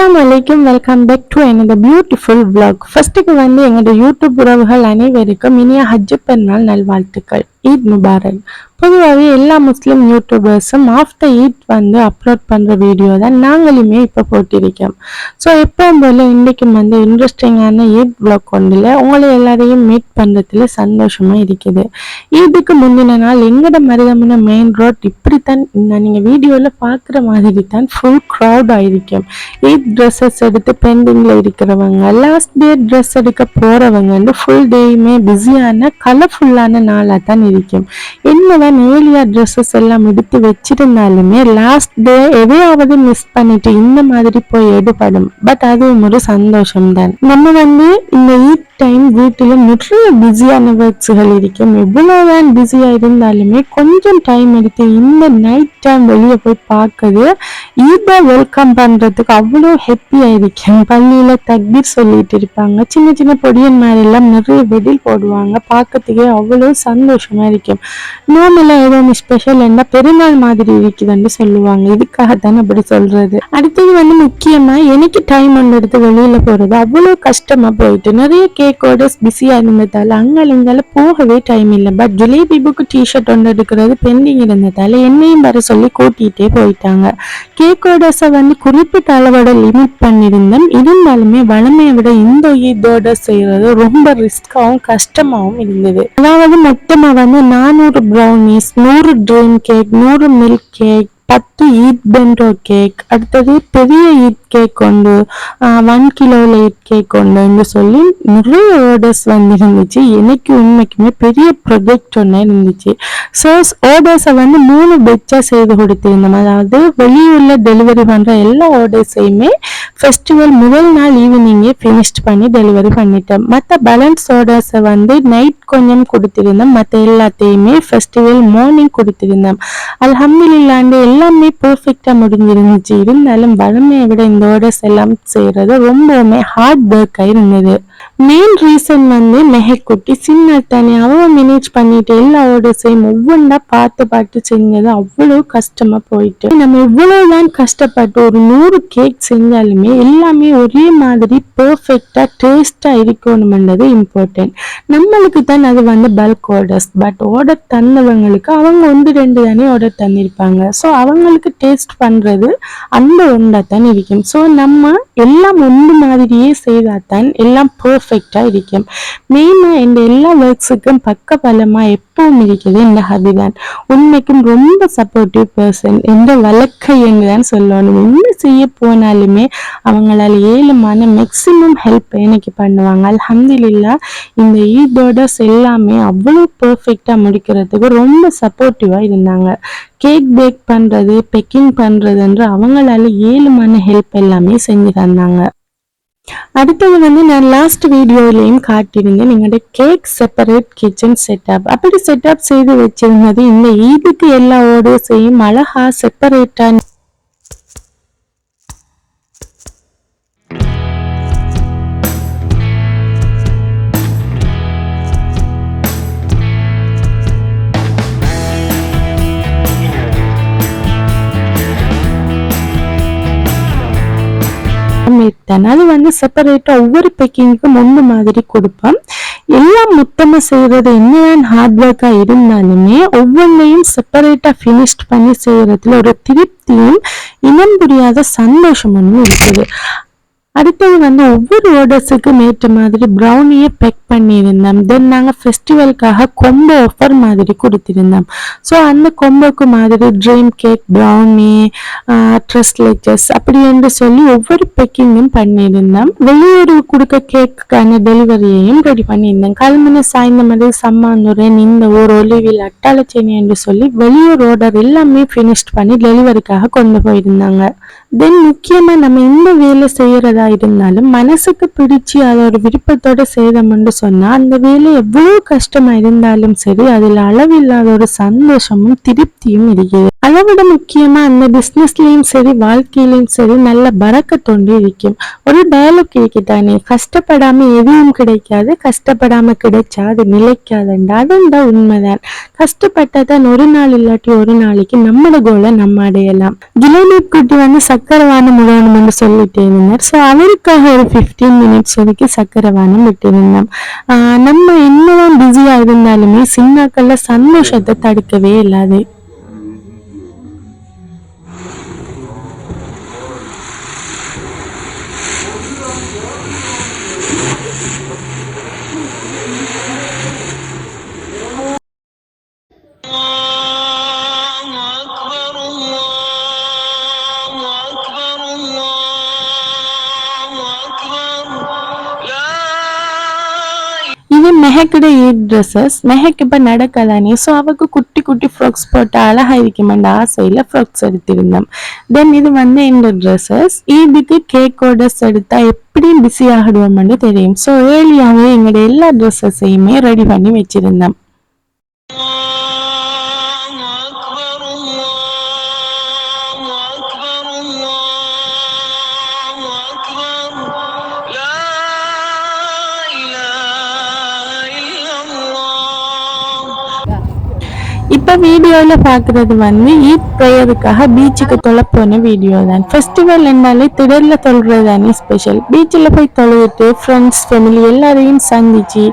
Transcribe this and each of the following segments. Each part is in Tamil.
அஸ்லாம் வலைக்கும் வெல்கம் பேக் டு எனது பியூட்டிஃபுல் vlog. ஃபர்ஸ்ட்டுக்கு வந்து எங்களோட யூடியூப் உறவுகள் அனைவருக்கும் இனிய ஹஜ்ஜு பெருநாள் நல்வாழ்த்துக்கள். ஈத் முபாரக் பொதுவாகவே எல்லா முஸ்லீம் யூடியூபர்ஸும் ஆஃப்டர் ஈத் வந்து அப்லோட் பண்ணுற வீடியோ தான் நாங்களுமே இப்போ போட்டிருக்கோம். ஸோ எப்பவும் போல இன்றைக்கும் வந்து இன்ட்ரெஸ்டிங்கான ஈத் பிளாக் கொண்டுல உங்களை எல்லாரையும் மீட் பண்ணுறதுல சந்தோஷமாக இருக்குது. ஈதுக்கு முந்தின நாள் எங்கட மருதமன மெயின் ரோட் இப்படித்தான் நீங்கள் வீடியோவில் பார்க்குற மாதிரி தான் ஃபுல் க்ரௌட் ஆகிருக்கும் ஈத் ட்ரெஸ்ஸஸ் எடுத்து பெண்டிங்கில் இருக்கிறவங்க லாஸ்ட் டே ட்ரெஸ் எடுக்க போகிறவங்க வந்து ஃபுல் டேயுமே பிஸியான கலர்ஃபுல்லான நாளாக தான் இருக்கும் என்னதான் ஏலியா ட்ரெஸ்ஸஸ் எல்லாம் எடுத்து வச்சிருந்தாலுமே லாஸ்ட் டே எதையாவது மிஸ் பண்ணிட்டு இந்த மாதிரி போய் எடுபடும் பட் அதுவும் ஒரு சந்தோஷம் தான் நம்ம வந்து இந்த ஈத் டைம் வீட்டில் நிறைய பிஸியான ஒர்க்ஸுகள் இருக்கும். எவ்வளவுதான் பிஸியாக இருந்தாலுமே கொஞ்சம் டைம் எடுத்து இந்த நைட் டைம் வெளியே போய் பார்க்குது ஈதை வெல்கம் பண்ணுறதுக்கு அவ்வளோ ஹெப்பியாக இருக்கும். பள்ளியில் தக்பீர் சொல்லிட்டு இருப்பாங்க. சின்ன சின்ன பொடியன் மாதிரி எல்லாம் நிறைய வெடில் போடுவாங்க. பார்க்கறதுக்கே அவ்வளோ சந்தோஷமா இருக்கும். நோமெல்லாம் ஏதோ ஒன்று ஸ்பெஷல் என்ன பெருநாள் மாதிரி இருக்குதுன்னு சொல்லுவாங்க. இதுக்காக தானே அப்படி சொல்றது. அடுத்தது வந்து முக்கியமாக எனக்கு டைம் ஒன்று எடுத்து வெளியில் போகிறது அவ்வளோ கஷ்டமா போயிட்டு நிறைய கே ஆர்டர்ஸ் பிஸியாக இருந்ததால் அங்கால இங்கால போகவே டைம் இல்லை. பட் ஜுலேபி புக்கு டிஷர்ட் ஒன்று எடுக்கிறது பெண்டிங் இருந்ததால் என்னையும் வர சொல்லி கூட்டிகிட்டே போயிட்டாங்க. கேக் ஆர்டர்ஸை வந்து குறிப்பிட்ட அளவோட லிமிட் பண்ணியிருந்தோம். இருந்தாலுமே வளமையை விட இந்த ஈத் ஆர்டர் ரொம்ப ரிஸ்காகவும் கஷ்டமாகவும் இருந்தது. அதாவது மொத்தமாக வந்து நானூறு ப்ரௌனிஸ் நூறு ட்ரீம் கேக் நூறு மில்க் கேக் பத்து ஈத் பென்டோ கேக் அடுத்தது பெரிய ஈத் கேக் உண்டு ஒன் கிலோவில் ஈத் கேக் உண்டுன்னு சொல்லி நிறைய ஆர்டர்ஸ் வந்து இருந்துச்சு எனக்கு உண்மைக்குமே பெரிய ப்ரொஜெக்ட் ஒன்று இருந்துச்சு. ஸோ ஆர்டர்ஸை வந்து மூணு பெச்சாக செய்து கொடுத்துருந்தோம். அதாவது வெளியூரில் டெலிவரி பண்ணுற எல்லா ஆர்டர்ஸையுமே ஃபெஸ்டிவல் முதல் நாள் ஈவினிங்கே ஃபினிஷ்ட் பண்ணி டெலிவரி பண்ணிட்டேன் மற்ற பேலன்ஸ் ஆர்டர்ஸை வந்து நைட் கொஞ்சம் கொடுத்துருந்தோம். மற்ற எல்லாத்தையுமே ஃபெஸ்டிவல் மார்னிங் கொடுத்துருந்தோம். அலமதுல்லாண்டு எல்லா எல்லாமே பெர்ஃபெக்டாக முடிஞ்சிருந்துச்சு. இருந்தாலும் வளமையை விட இந்த ஆர்டர்ஸ் எல்லாம் செய்கிறது ரொம்பவுமே ஹார்ட் ஒர்க்காக இருந்தது. மெயின் ரீசன் வந்து மெஹக்குட்டி சின்ன தனி அவன் மேனேஜ் பண்ணிட்டு எல்லா ஆர்டர்ஸையும் ஒவ்வொன்றா பார்த்து பார்த்து செஞ்சது அவ்வளோ கஷ்டமா போயிட்டு. நம்ம எவ்வளவுதான் கஷ்டப்பட்டு ஒரு நூறு கேக் செஞ்சாலுமே எல்லாமே ஒரே மாதிரி பெர்ஃபெக்டா டேஸ்டா இருக்கணும்ன்றது இம்பார்ட்டன்ட் நம்மளுக்கு தான் அது வந்து பல்க் ஆர்டர்ஸ் பட் ஆர்டர் தந்தவங்களுக்கு அவங்க ஒன்று ரெண்டு தானே ஆர்டர் தந்திருப்பாங்க. ஸோ அவங்களுக்கு டேஸ்ட் பண்றது அந்த ஒன்றா தான் இருக்கும். ஸோ நம்ம எல்லாம் ஒன்று மாதிரியே செய்தால் தான் எல்லாம் பர்ஃபெக்டாக இருக்கும். மெயினாக இந்த எல்லா ஒர்க்ஸுக்கும் பக்க பலமாக எப்பவும் இருக்குது இந்த ஹபி தான் உண்மைக்கும் ரொம்ப சப்போர்ட்டிவ் பர்சன் எந்த வழக்கை என்று தான் சொல்லணும். செய்ய போனாலுமே அவங்களால ஏழுமான மேக்சிமம் ஹெல்ப் எனக்கு பண்ணுவாங்க. அலமதுல்லா இந்த ஈதோட எல்லாமே அவ்வளோ பர்ஃபெக்டாக முடிக்கிறதுக்கு ரொம்ப சப்போர்ட்டிவாக இருந்தாங்க. கேக் பேக் பண்ணுறது பெக்கிங் பண்ணுறதுன்ற அவங்களால ஏழுமான ஹெல்ப் எல்லாமே செஞ்சு தந்தாங்க. அடுத்தது வந்து நான் லாஸ்ட் வீடியோலையும் காட்டியிருந்தேன். எங்களோட கேக் செப்பரேட் கிச்சன் செட்டப் அப்படி செட்டப் செய்து வச்சிருந்தது இந்த ஈதுக்கு எல்லா ஓடர்ஸையும் அழகா செப்பரேட்டாக தான் அது வந்து செப்பரேட்டா ஒவ்வொரு பேக்கிங்க்கும் ஒன்று மாதிரி கொடுப்பேன். எல்லாம் மொத்தமாக செய்கிறது என்னதான் ஹார்ட் ஒர்க்காக இருந்தாலுமே ஒவ்வொன்றையும் செப்பரேட்டாக ஃபினிஷ்ட் பண்ணி செய்கிறதுல ஒரு திருப்தியும் இனம் புரியாத சந்தோஷம் ஒன்றும் இருக்குது. அடுத்தது வந்து ஒவ்வொரு ஆர்டர்ஸுக்கும் ஏற்ற மாதிரி ப்ரௌனியை பேக் பண்ணியிருந்தோம். தென் நாங்கள் ஃபெஸ்டிவலுக்காக கொம்போ ஆஃபர் மாதிரி கொடுத்திருந்தோம். ஸோ அந்த கொம்புக்கு மாதிரி ட்ரீம் கேக் ப்ரௌனி ட்ரெஸ் அப்படி என்று சொல்லி ஒவ்வொரு பேக்கிங்கும் பண்ணியிருந்தோம். வெளியூர் கொடுக்க கேக்குக்கான டெலிவரியையும் ரெடி பண்ணியிருந்தோம். கல்மனை சாய்ந்த மாதிரி சம்மாந்துரன் இந்த ஊர் ஒலிவில் அட்டாளச்சேனி என்று சொல்லி வெளியூர் ஆர்டர் எல்லாமே ஃபினிஷ்ட் பண்ணி டெலிவரிக்காக கொண்டு போயிருந்தாங்க. தென் முக்கியமா நம்ம இந்த வேலை செய்யறதா இருந்தாலும் மனசுக்கு பிடிச்சி அதை ஒரு விருப்பத்தோட செய்தோம்னு சொன்னா அந்த வேலை எவ்வளவு கஷ்டமா இருந்தாலும் சரி அதுல அளவில்லாத ஒரு சந்தோஷமும் திருப்தியும் இருக்குது. அதை விட முக்கியமா அந்த பிசினஸ்லயும் சரி வாழ்க்கையிலயும் சரி நல்ல பறக்கத்தொண்டு இருக்கும். ஒரு டயலாக் இருக்குதானே கஷ்டப்படாம எதுவும் கிடைக்காது கஷ்டப்படாம கிடைச்சா அது நிலைக்காதுண்டா அதுண்டா உண்மைதான். கஷ்டப்பட்டாதான் ஒரு நாள் இல்லாட்டி ஒரு நாளைக்கு நம்மளோட கோலை நம்ம அடையலாம். ஜிலேபி குட்டி வந்து சக்கரவானம் விடணும் என்று சொல்லிட்டு இருந்தார் ஸோ அவருக்காக ஒரு ஃபிஃப்டீன் மினிட்ஸ் வரைக்கும் சக்கரவானம் விட்டிருந்தோம். ஆஹ் நம்ம என்னதான் பிஸியாக இருந்தாலுமே சின்னாக்கள்ல சந்தோஷத்தை தடுக்கவே இல்லாது. இது மெஹக்கோட ஈட் ட்ரெஸ்ஸஸ் மெஹக் இப்ப நடக்கதானே ஸோ அவக்கு குட்டி குட்டி ஃப்ராக்ஸ் போட்டு அழகா இருக்குமென்ற ஆசையில ஃப்ராக்ஸ் எடுத்திருந்தோம் தென் இது வந்து இந்த ட்ரெஸ்ஸஸ் இதுக்கு கேக் ஆர்டர்ஸ் எடுத்தா எப்படி பிஸி ஆகிடுவோம்னு தெரியும் ஸோ ஏர்லியாவே எங்களோட எல்லா ட்ரெஸ்ஸஸையுமே ரெடி பண்ணி வச்சிருந்தோம் இப்போ வீடியோவில் பார்க்குறது வந்து ஈத் ப்ரேயருக்காக பீச்சுக்கு தொலை போன வீடியோ தான். ஃபெஸ்டிவல் என்னாலே திடலில் தொழுறது தானே ஸ்பெஷல் பீச்சில் போய் தொழுதுட்டு ஃப்ரெண்ட்ஸ் ஃபேமிலி எல்லாரையும் சந்திச்சு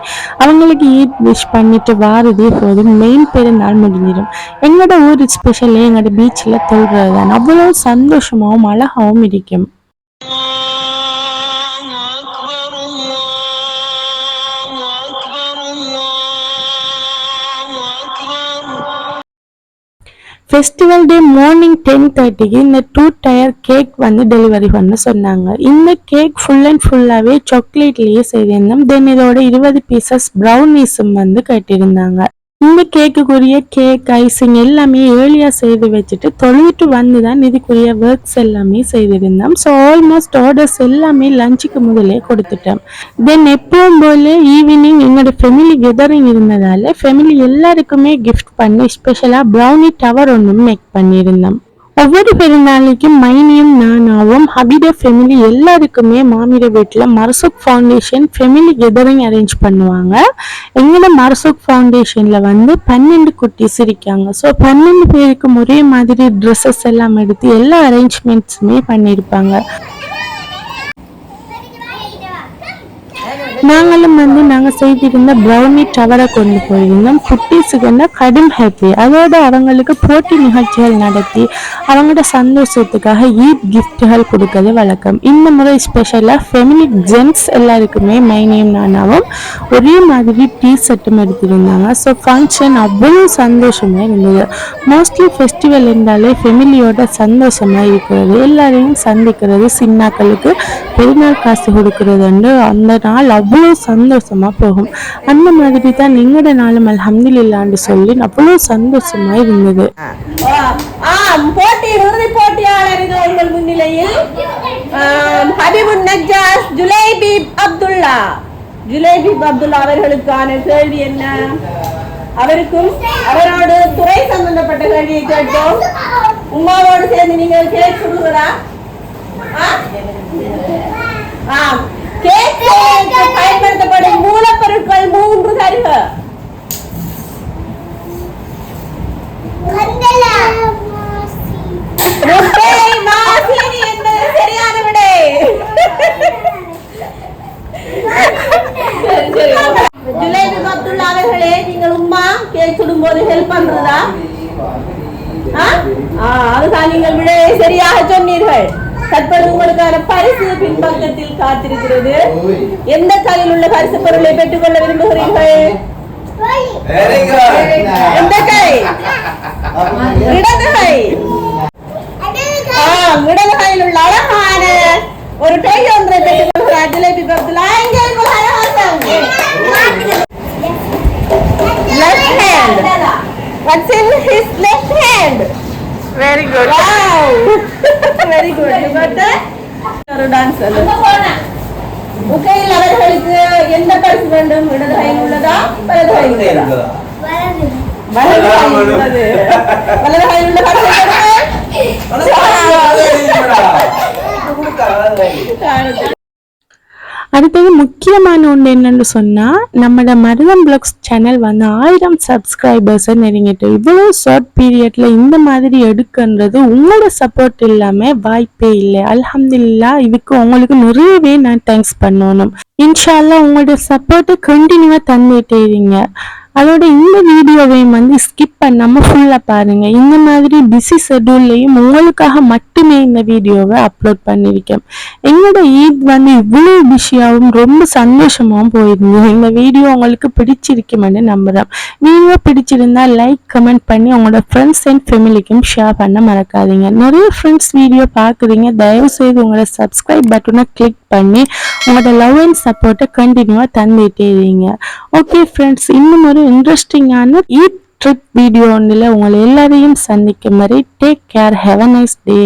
அவங்களுக்கு ஈத் விஷ் பண்ணிட்டு வாரதே போதும் மெயின் பெருநாள் முடிஞ்சிடும். எங்களோட ஊர் ஸ்பெஷலே எங்களோட பீச்சில் தொழுறது தான். அவ்வளோ சந்தோஷமாகவும் அழகாகவும் இருக்கும். ஃபெஸ்டிவல் டே மார்னிங் டென் தேர்ட்டிக்கு இந்த டூ டயர் கேக் வந்து டெலிவரி பண்ண சொன்னாங்க. இந்த கேக் ஃபுல் அண்ட் ஃபுல்லாகவே சாக்லேட்லேயே செய்திருந்தோம். தென் இதோட இருபது பீசஸ் ப்ரௌனிஸும் வந்து கட்டியிருந்தாங்க இந்த கேக்குக்குரிய கேக் ஐசிங் எல்லாமே ஏர்லியாக செய்து வச்சுட்டு தொழுவிட்டு வந்து தான் இதுக்குரிய ஒர்க்ஸ் எல்லாமே செய்திருந்தோம் ஸோ ஆல்மோஸ்ட் ஆர்டர்ஸ் எல்லாமே லஞ்சுக்கு முதலே கொடுத்துட்டோம். தென் எப்பவும் போல ஈவினிங் எங்களோட ஃபெமிலி கெதரிங் இருந்ததால ஃபெமிலி எல்லாருக்குமே கிஃப்ட் பண்ணி ஸ்பெஷலாக ப்ரௌனி டவர் ஒன்றும் மேக் பண்ணியிருந்தோம். ஒவ்வொரு பெருநாளைக்கும் மைனியும் நானாவும் ஹபிட ஃபெமிலி எல்லாருக்குமே மாமிட வீட்டில் மரசுக் ஃபவுண்டேஷன் ஃபெமிலி கெதரிங் அரேஞ்ச் பண்ணுவாங்க. எங்களோட மரசுக் ஃபவுண்டேஷனில் வந்து பன்னெண்டு குட்டீஸ் இருக்காங்க ஸோ பன்னெண்டு பேருக்கும் ஒரே மாதிரி ட்ரெஸ்ஸஸ் எல்லாம் எடுத்து எல்லா அரேஞ்ச்மெண்ட்ஸுமே பண்ணியிருப்பாங்க நாங்களும் வந்து நாங்கள் செய்திருந்த ப்ரௌனி டவரை கொண்டு போயிருந்தோம். குட்டீஸுக்குன்னா கடும் ஹாப்பி அதோட அவங்களுக்கு போட்டி நிகழ்ச்சிகள் நடத்தி அவங்களோட சந்தோஷத்துக்காக ஈத் கிஃப்ட்டுகள் கொடுக்கறது வழக்கம். இந்த முறை ஸ்பெஷலாக ஃபெமிலி ஜென்ட்ஸ் எல்லாருக்குமே மைனையும் நானாவும் ஒரே மாதிரி டீ ஷர்ட்டும் எடுத்திருந்தாங்க. ஸோ ஃபங்க்ஷன் அவ்வளோ சந்தோஷமாக இருந்தது. மோஸ்ட்லி ஃபெஸ்டிவல் இருந்தாலே ஃபெமிலியோட சந்தோஷமாக இருக்கிறது. எல்லாரையும் சந்திக்கிறது சின்னாக்களுக்கு பெருநாள் காசு கொடுக்கறதுண்டு அந்த நாள் அவ்வளோ சந்தோஷமா போகும். அந்த மாதிரி தான் எங்களோட நாளும் அல்ஹம்துலில்லான்னு சொல்லி அவ்வளோ சந்தோஷமா இருந்தது. போட்டி இறுதி போட்டியாளர் உங்கள் முன்னிலையில். ஆம், ஹபீபுன் நஜ்ஜாஸ் ஜுலைபி அப்துல்லா. ஜுலைபி அப்துல்லா அவர்களுக்கான கேள்வி என்ன? அவருக்கும் அவரோடு துறை சம்பந்தப்பட்ட கேள்வியை கேட்டோம். உமாவோடு சேர்ந்து நீங்கள் கேக் சுடுகிறா ஆம். கேக் செய்வதற்கு பயன்படுத்தப்படும் மூலப்பொருட்கள் மூன்று தருக முட்டை மாசினி என்பது சரியான விடை சரி, சரி. ஜுலைபி அப்துல்லா அவர்களே நீங்கள் உம்மா கேக் சுடும்போது ஹெல்ப் பண்றதா ஆ? ஆ, அதுதான் நீங்கள் விடையை சரியாக சொன்னீர்கள் தற்பொழுது உங்களுக்கான பரிசு பின்பக்கத்தில் காத்திருக்கிறது எந்த கையில் உள்ள பரிசு பொருளை பெற்றுக்கொள்ள விரும்புகிறீர்கள் Very good. எந்த கை இடது கை ஆ, இடது கையில் உள்ள அழகான ஒரு டை ஒன்றை பெற்றுக் கொள்கிறார் ஜிலேபி பக்கத்தில் left hand. What's in his left hand? Very good Wow. Very good you got ஒரு டான்ஸ் உகையில் அவர்களுக்கு எந்த பரிசு வேண்டும்? இடது கையில் உள்ளதா? வலது கையில் உள்ளதா? வலது கையில் உள்ளது. வலது கையில் உள்ள அடுத்தது முக்கியமான ஒன்று என்னன்னு சொன்னால் நம்மளோட மருதம் பிளாக்ஸ் சேனல் வந்து ஆயிரம் சப்ஸ்கிரைபர்ஸை நெருங்கிட்டு இவ்வளோ ஷார்ட் பீரியடில் இந்த மாதிரி எடுக்கன்றது உங்களோட சப்போர்ட் இல்லாமல் வாய்ப்பே இல்லை. அலமதுல்லா இதுக்கு உங்களுக்கு நிறையவே நான் தேங்க்ஸ் பண்ணணும். இன்ஷால்லா உங்களோட சப்போர்ட்டை கண்டினியூவாக தந்துட்டே இருங்க. அதோட இந்த வீடியோவையும் வந்து ஸ்கிப் பண்ணாம ஃபுல்லா பாருங்க. இந்த மாதிரி பிஸி ஷெட்யூல்லையும் உங்களுக்காக மட்டுமே இந்த வீடியோவை அப்லோட் பண்ணியிருக்கேன் எங்களோட ஈத் வந்து இவ்வளவு பிஸியாகவும் ரொம்ப சந்தோஷமாகவும் போயிருந்தது. இந்த வீடியோ உங்களுக்கு பிடிச்சிருக்குமென்னு நம்புறேன். வீடியோ பிடிச்சிருந்தா லைக் கமெண்ட் பண்ணி உங்களோட ஃப்ரெண்ட்ஸ் அண்ட் ஃபேமிலிக்கும் ஷேர் பண்ண மறக்காதீங்க. நிறைய ஃப்ரெண்ட்ஸ் வீடியோ பார்க்குறீங்க தயவு செய்து உங்களோட சப்ஸ்கிரைப் பட்டனை கிளிக் பண்ணி உங்களோட லவ் அண்ட் சப்போர்ட்டை கண்டினியூவாக தந்துட்டே இருங்க. ஓகே ஃப்ரெண்ட்ஸ் இன்னும் ஒரு இன்ட்ரெஸ்டிங்கான ஈத் ட்ரிப் வீடியோ ஒன்றில் உங்களை எல்லாரையும் சந்திக்கும் மாதிரி take care have a nice day